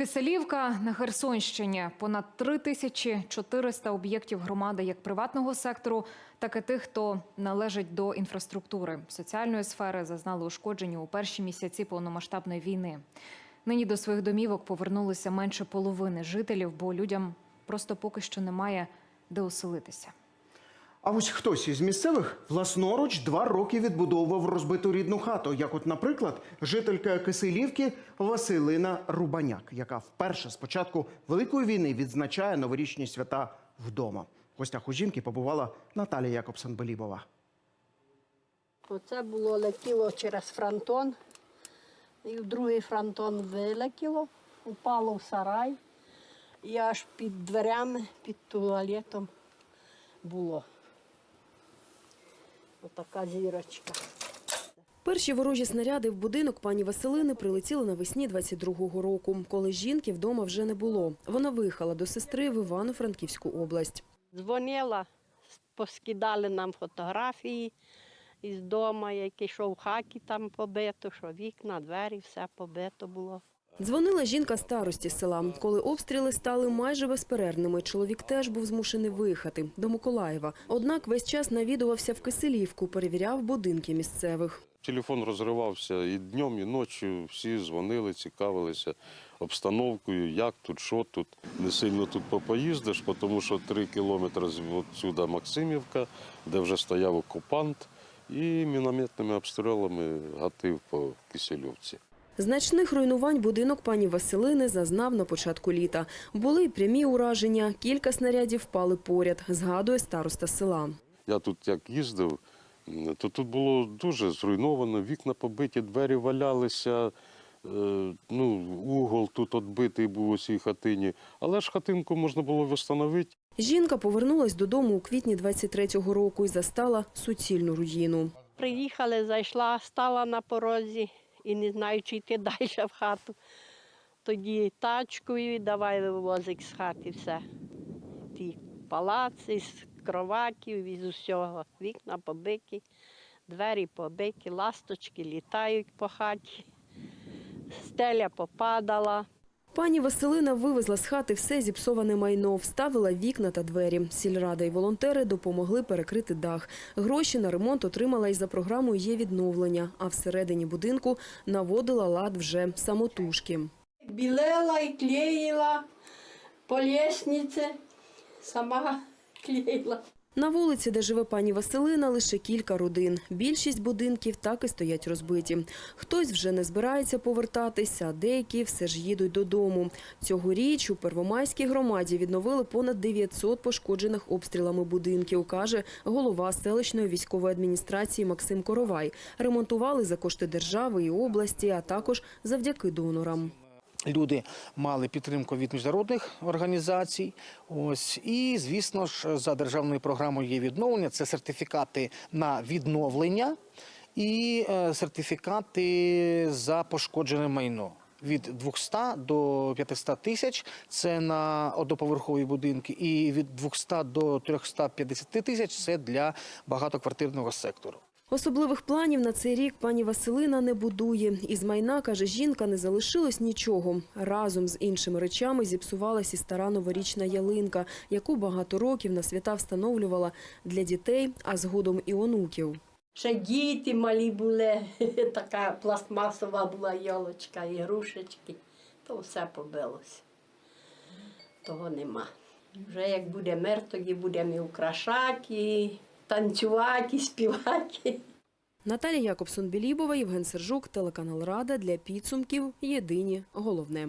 Киселівка на Херсонщині. Понад 3400 об'єктів громади як приватного сектору, так і тих, хто належить до інфраструктури. Соціальної сфери зазнали ушкодження у перші місяці повномасштабної війни. Нині до своїх домівок повернулися менше половини жителів, бо людям просто поки що немає де оселитися. А ось хтось із місцевих власноруч два роки відбудовував розбиту рідну хату, як, от, наприклад, жителька Киселівки Василина Рубаняк, яка вперше з початку Великої війни відзначає новорічні свята вдома. В гостях у жінки побувала Наталія Якобсон-Белібова. Оце було летіло через фронтон, і в другий фронтон вилетіло, упало в сарай, і аж під дверями, під туалетом було. Отака зірочка. Перші ворожі снаряди в будинок пані Василини прилетіли навесні 22-го року, коли жінки вдома вже не було. Вона виїхала до сестри в Івано-Франківську область. Дзвонила, поскидали нам фотографії із дому, який що в хаті там побито, що вікна, двері, все побито було. Дзвонила жінка старості села. Коли обстріли стали майже безперервними, чоловік теж був змушений виїхати до Миколаєва. Однак весь час навідувався в Киселівку, перевіряв будинки місцевих. Телефон розривався і днем, і ночі. Всі дзвонили, цікавилися обстановкою, як тут, що тут. Не сильно тут попоїздиш, тому що три кілометри звідсюди Максимівка, де вже стояв окупант, і мінометними обстрілами гатив по Кисельовці. Значних руйнувань будинок пані Василини зазнав на початку літа. Були й прямі ураження, кілька снарядів впали поряд, згадує староста села. Я тут як їздив, то тут було дуже зруйновано, вікна побиті, двері валялися. е, Ну, угол тут відбитий був у цій хатині. Але ж хатинку можна було встановити. Жінка повернулась додому у квітні 23-го року і застала суцільну руїну. Приїхали, зайшла, стала на порозі і не знаю, чи йти далі в хату. Тоді тачкою давай вивозить з хати все. Ті палаци, з кроватів, із усього. Вікна побиті, двері побиті, ласточки літають по хаті, стеля попадала. Пані Василина вивезла з хати все зіпсоване майно, вставила вікна та двері. Сільрада і волонтери допомогли перекрити дах. Гроші на ремонт отримала і за програмою є відновлення, а всередині будинку наводила лад вже самотужки. Білела і клеїла по лестниці, сама клеїла. На вулиці, де живе пані Василина, лише кілька родин. Більшість будинків так і стоять розбиті. Хтось вже не збирається повертатися, а деякі все ж їдуть додому. Цьогоріч у Первомайській громаді відновили понад 900 пошкоджених обстрілами будинків, каже голова селищної військової адміністрації Максим Коровай. Ремонтували за кошти держави і області, а також завдяки донорам. Люди мали підтримку від міжнародних організацій. Ось і звісно ж за державною програмою є відновлення. Це сертифікати на відновлення і е, сертифікати за пошкоджене майно. Від 200 до 500 тисяч це на одноповерхові будинки, і від 200 до 350 тисяч це для багатоквартирного сектору. Особливих планів на цей рік пані Василина не будує. Із майна, каже жінка, не залишилось нічого. Разом з іншими речами зіпсувалась і стара новорічна ялинка, яку багато років на свята встановлювала для дітей, а згодом і онуків. Ще діти малі були, така пластмасова була йолочка, і грушечки, то все побилося. Того нема. Вже як буде мир, тоді будемо і украшати, танцювати, співаки. Наталія Якобсон-Білібова, Євген Сержук, телеканал Рада для підсумків. Єдині головне.